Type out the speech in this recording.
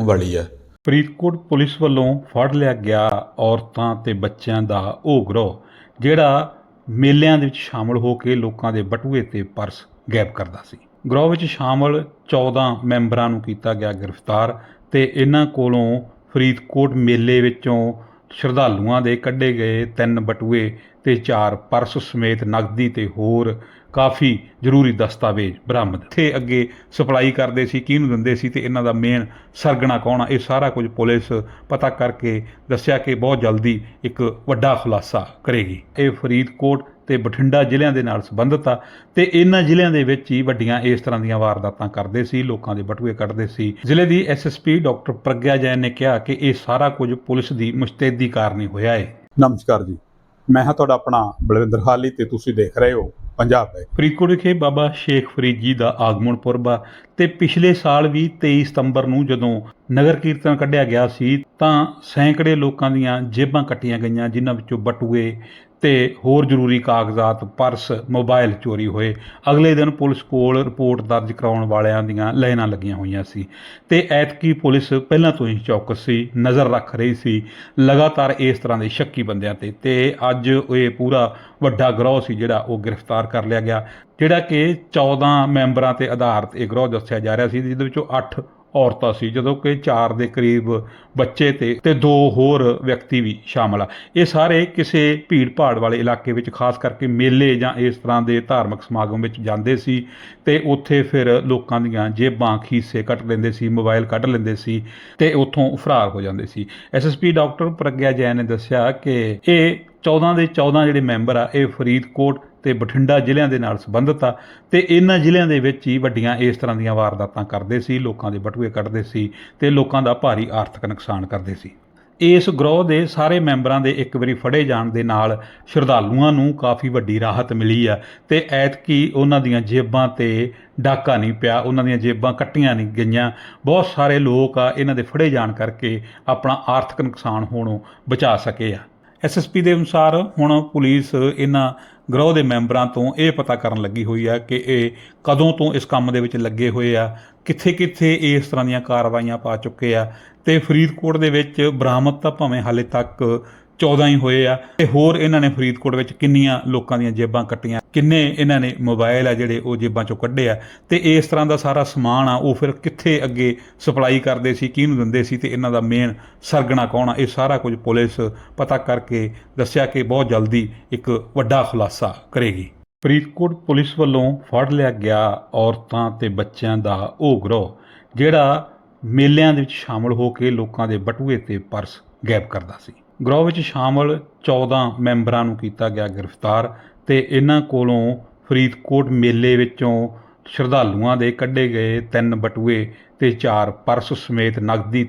ਵਾਲੀ ਹੈ ਫਰੀਦਕੋਟ ਪੁਲਿਸ ਵੱਲੋਂ ਫੜ ਲਿਆ ਗਿਆ ਔਰਤਾਂ ਤੇ ਬੱਚਿਆਂ ਦਾ ਉਹ ਗਰੋਹ, ਜਿਹੜਾ ਮੇਲਿਆਂ ਦੇ ਵਿੱਚ ਸ਼ਾਮਲ ਹੋ ਕੇ ਲੋਕਾਂ ਦੇ ਬਟੂਏ ਤੇ ਪਰਸ ਗਾਇਬ ਕਰਦਾ ਸੀ। ਗਰੋਹ ਵਿੱਚ ਸ਼ਾਮਲ 14 ਮੈਂਬਰਾਂ ਨੂੰ ਕੀਤਾ ਗਿਆ ਗ੍ਰਿਫਤਾਰ ਤੇ ਇਹਨਾਂ ਕੋਲੋਂ ਫਰੀਦਕੋਟ ਮੇਲੇ ਵਿੱਚੋਂ ਸ਼ਰਧਾਲੂਆਂ ਦੇ ਕੱਢੇ ਗਏ ਤਿੰਨ ਬਟੂਏ ਤੇ ਚਾਰ ਪਰਸ ਸਮੇਤ ਨਗਦੀ ਤੇ ਹੋਰ ਕਾਫੀ ਜ਼ਰੂਰੀ ਦਸਤਾਵੇਜ਼ ਬਰਾਮਦ। ਇੱਥੇ ਅੱਗੇ ਸਪਲਾਈ ਕਰਦੇ ਸੀ, ਕਿਹਨੂੰ ਦਿੰਦੇ ਸੀ ਤੇ ਇਹਨਾਂ ਦਾ ਮੇਨ ਸਰਗਣਾ ਕੌਣ ਆ, ਇਹ ਸਾਰਾ ਕੁਝ ਪੁਲਿਸ ਪਤਾ ਕਰਕੇ ਦੱਸਿਆ ਕਿ ਬਹੁਤ ਜਲਦੀ ਇੱਕ ਵੱਡਾ ਖੁਲਾਸਾ ਕਰੇਗੀ। ਇਹ ਫਰੀਦਕੋਟ ਤੇ ਬਠਿੰਡਾ ਜ਼ਿਲ੍ਹਿਆਂ ਦੇ ਨਾਲ ਸੰਬੰਧਿਤ ਆ ਤੇ ਇਹਨਾਂ ਜ਼ਿਲ੍ਹਿਆਂ ਦੇ ਵਿੱਚ ਹੀ ਵੱਡੀਆਂ ਇਸ ਤਰ੍ਹਾਂ ਦੀਆਂ ਵਾਰਦਾਤਾਂ ਕਰਦੇ ਸੀ, ਲੋਕਾਂ ਦੇ ਬਟੂਏ ਕੱਢਦੇ ਸੀ। ਜ਼ਿਲ੍ਹੇ ਦੀ ਐਸਐਸਪੀ ਡਾਕਟਰ ਪ੍ਰਗਿਆ ਜੈਨ ਨੇ ਕਿਹਾ ਕਿ ਇਹ ਸਾਰਾ ਕੁਝ ਪੁਲਿਸ ਦੀ ਮੁਸ਼ਤੈਦੀ ਕਾਰਨ ਹੀ ਹੋਇਆ ਹੈ ਨਮਸਕਾਰ ਜੀ। ਮੈਂ ਹਾਂ ਤੁਹਾਡਾ ਆਪਣਾ ਬਲਵਿੰਦਰ ਹਾਲੀ ਤੇ ਤੁਸੀਂ ਦੇਖ ਰਹੇ ਹੋ ਪੰਜਾਬ ਹੈ। ਫਰੀਦਕੋਟ ਵਿਖੇ ਬਾਬਾ ਸ਼ੇਖ ਫਰੀਦ ਜੀ ਦਾ ਆਗਮਨ ਪੁਰਬ ਆ ਤੇ ਪਿਛਲੇ ਸਾਲ ਵੀ 23 ਸਤੰਬਰ ਨੂੰ ਜਦੋਂ ਨਗਰ ਕੀਰਤਨ ਕੱਢਿਆ ਗਿਆ ਸੀ ਤਾਂ ਸੈਂਕੜੇ ਲੋਕਾਂ ਦੀਆਂ ਜੇਬਾਂ ਕੱਟੀਆਂ ਗਈਆਂ, ਜਿਨ੍ਹਾਂ ਵਿੱਚੋਂ ਬਟੂਏ ਤੇ ਹੋਰ ਜ਼ਰੂਰੀ ਕਾਗਜ਼ਾਤ, ਪਰਸ, ਮੋਬਾਈਲ ਚੋਰੀ ਹੋਏ। ਅਗਲੇ ਦਿਨ ਪੁਲਿਸ ਕੋਲ ਰਿਪੋਰਟ ਦਰਜ ਕਰਾਉਣ ਵਾਲਿਆਂ ਦੀਆਂ ਲਾਈਨਾਂ ਲੱਗੀਆਂ ਹੋਈਆਂ ਸੀ ਤੇ ਐਤਕੀ ਪੁਲਿਸ ਪਹਿਲਾਂ ਤੋਂ ਹੀ ਚੌਕਸ ਸੀ, ਨਜ਼ਰ ਰੱਖ ਰਹੀ ਸੀ। ਲਗਾਤਾਰ ਇਸ ਤਰ੍ਹਾਂ ਦੇ ਸ਼ੱਕੀ ਬੰਦਿਆਂ ਤੇ ਤੇ ਅੱਜ ਇਹ ਪੂਰਾ ਵੱਡਾ ਗਰੋਹ ਸੀ ਜਿਹੜਾ ਉਹ ਗ੍ਰਿਫਤਾਰ ਕਰ ਲਿਆ ਗਿਆ, ਜਿਹੜਾ ਕਿ 14 ਮੈਂਬਰਾਂ ਤੇ ਆਧਾਰਿਤ ਇਹ ਗਰੋਹ ਦੱਸਿਆ ਜਾ ਰਿਹਾ ਸੀ, ਜਿਹਦੇ ਵਿੱਚੋਂ 8 ਔਰਤਾਂ ਸੀ, ਜਦੋਂ ਕਿ 4 ਦੇ ਕਰੀਬ ਬੱਚੇ ਤੇ ਤੇ ਦੋ ਹੋਰ ਵਿਅਕਤੀ ਵੀ ਸ਼ਾਮਲ ਆ। ਇਹ ਸਾਰੇ ਕਿਸੇ ਭੀੜ ਭਾੜ ਵਾਲੇ ਇਲਾਕੇ ਵਿੱਚ, ਖਾਸ ਕਰਕੇ ਮੇਲੇ ਜਾਂ ਇਸ ਤਰ੍ਹਾਂ ਦੇ ਧਾਰਮਿਕ ਸਮਾਗਮ ਵਿੱਚ ਜਾਂਦੇ ਸੀ ਤੇ ਉੱਥੇ ਫਿਰ ਲੋਕਾਂ ਦੀਆਂ ਜੇਬਾਂ ਖੀਸੇ ਕੱਟ ਲੈਂਦੇ ਸੀ ਮੋਬਾਈਲ ਕੱਢ ਲੈਂਦੇ ਸੀ ਤੇ ਉੱਥੋਂ ਫਰਾਰ ਹੋ ਜਾਂਦੇ ਸੀ। ਐਸਐਸਪੀ ਡਾਕਟਰ ਪ੍ਰਗਿਆ ਜੈਨ ਨੇ ਦੱਸਿਆ ਕਿ ਇਹ 14 ਦੇ 14 ਜਿਹੜੇ ਮੈਂਬਰ ਆ, ਇਹ ਫਰੀਦਕੋਟ ਤੇ ਬਠਿੰਡਾ ਜ਼ਿਲ੍ਹਿਆਂ ਦੇ ਨਾਲ ਸੰਬੰਧਿਤ ਆ ਤੇ ਇਹਨਾਂ ਜ਼ਿਲ੍ਹਿਆਂ ਦੇ ਵਿੱਚ ਹੀ ਵੱਡੀਆਂ ਇਸ ਤਰ੍ਹਾਂ ਦੀਆਂ ਵਾਰਦਾਤਾਂ ਕਰਦੇ ਸੀ, ਲੋਕਾਂ ਦੇ ਬਟੂਏ ਕੱਢਦੇ ਸੀ ਤੇ ਲੋਕਾਂ ਦਾ ਭਾਰੀ ਆਰਥਿਕ ਨੁਕਸਾਨ ਕਰਦੇ ਸੀ। ਇਸ ਗਰੋਹ ਦੇ ਸਾਰੇ ਮੈਂਬਰਾਂ ਦੇ ਇੱਕ ਵਾਰੀ ਫੜੇ ਜਾਣ ਦੇ ਨਾਲ ਸ਼ਰਧਾਲੂਆਂ ਨੂੰ ਕਾਫੀ ਵੱਡੀ ਰਾਹਤ ਮਿਲੀ ਆ ਤੇ ਐਤਕੀ ਉਹਨਾਂ ਦੀਆਂ ਜੇਬਾਂ ਤੇ ਡਾਕਾ ਨਹੀਂ ਪਿਆ, ਉਹਨਾਂ ਦੀਆਂ ਜੇਬਾਂ ਕੱਟੀਆਂ ਨਹੀਂ ਗਈਆਂ। ਬਹੁਤ ਸਾਰੇ ਲੋਕ ਆ ਇਹਨਾਂ ਦੇ ਫੜੇ ਜਾਣ ਕਰਕੇ ਆਪਣਾ ਆਰਥਿਕ ਨੁਕਸਾਨ ਹੋਣੋਂ ਬਚਾ ਸਕੇ ਆ। ਐਸਐਸਪੀ ਦੇ ਅਨੁਸਾਰ ਹੁਣ ਪੁਲਿਸ ਇਹਨਾਂ ਗਰੋਹ ਦੇ ਮੈਂਬਰਾਂ ਤੋਂ ਇਹ ਪਤਾ ਕਰਨ ਲੱਗੀ ਹੋਈ ਆ ਕਿ ਇਹ ਕਦੋਂ ਤੋਂ ਇਸ ਕੰਮ ਦੇ ਵਿੱਚ ਲੱਗੇ ਹੋਏ ਆ ਕਿੱਥੇ-ਕਿੱਥੇ ਇਸ ਤਰ੍ਹਾਂ ਦੀਆਂ ਕਾਰਵਾਈਆਂ ਪਾ ਚੁੱਕੇ ਆ ਤੇ ਫਰੀਦਕੋਟ ਦੇ ਵਿੱਚ ਬਰਾਮਦ ਤਾਂ ਭਾਵੇਂ ਹਾਲੇ ਤੱਕ 14 ਹੀ ਹੋਏ ਆ। ਤੇ ਹੋਰ ਇਹਨਾਂ ਨੇ ਫਰੀਦਕੋਟ ਵਿੱਚ ਕਿੰਨੀਆਂ ਲੋਕਾਂ ਦੀਆਂ ਜੇਬਾਂ ਕੱਟੀਆਂ? ਕਿੰਨੇ ਇਹਨਾਂ ਨੇ ਮੋਬਾਈਲ ਆ ਜਿਹੜੇ ਉਹ ਜੇਬਾਂ ਚੋਂ ਕੱਢੇ ਆ? ਤੇ ਇਸ ਤਰ੍ਹਾਂ ਦਾ ਸਾਰਾ ਸਮਾਨ ਆ, ਉਹ ਫਿਰ ਕਿੱਥੇ ਅੱਗੇ ਸਪਲਾਈ ਕਰਦੇ ਸੀ, ਕਿਹਨੂੰ ਦਿੰਦੇ ਸੀ ਤੇ ਇਹਨਾਂ ਦਾ ਮੇਨ ਸਰਗਣਾ ਕੌਣ ਆ? ਇਹ ਸਾਰਾ ਕੁਝ ਪੁਲਿਸ ਪਤਾ ਕਰਕੇ ਦੱਸਿਆ ਕਿ ਬਹੁਤ ਜਲਦੀ ਇੱਕ ਵੱਡਾ ਖੁਲਾਸਾ ਕਰੇਗੀ। ਫਰੀਦਕੋਟ ਪੁਲਿਸ ਵੱਲੋਂ ਫੜ ਲਿਆ ਗਿਆ ਔਰਤਾਂ ਤੇ ਬੱਚਿਆਂ ਦਾ ਉਹ ਗਰੋਹ, ਜਿਹੜਾ ਮੇਲਿਆਂ ਦੇ ਵਿੱਚ ਸ਼ਾਮਲ ਹੋ ਕੇ ਲੋਕਾਂ ਦੇ ਬਟੂਏ ਤੇ ਪਰਸ ਗਾਇਬ ਕਰਦਾ ਸੀ। ਗਰੋਹ ਵਿੱਚ ਸ਼ਾਮਲ 14 ਮੈਂਬਰਾਂ ਨੂੰ ਕੀਤਾ ਗਿਆ ਗ੍ਰਿਫਤਾਰ ਤੇ ਇਹਨਾਂ ਕੋਲੋਂ ਫਰੀਦਕੋਟ ਮੇਲੇ ਵਿੱਚੋਂ ਸ਼ਰਧਾਲੂਆਂ ਦੇ ਕੱਢੇ ਗਏ ਤਿੰਨ ਬਟੂਏ ਤੇ ਚਾਰ ਪਰਸ ਸਮੇਤ ਨਗਦੀ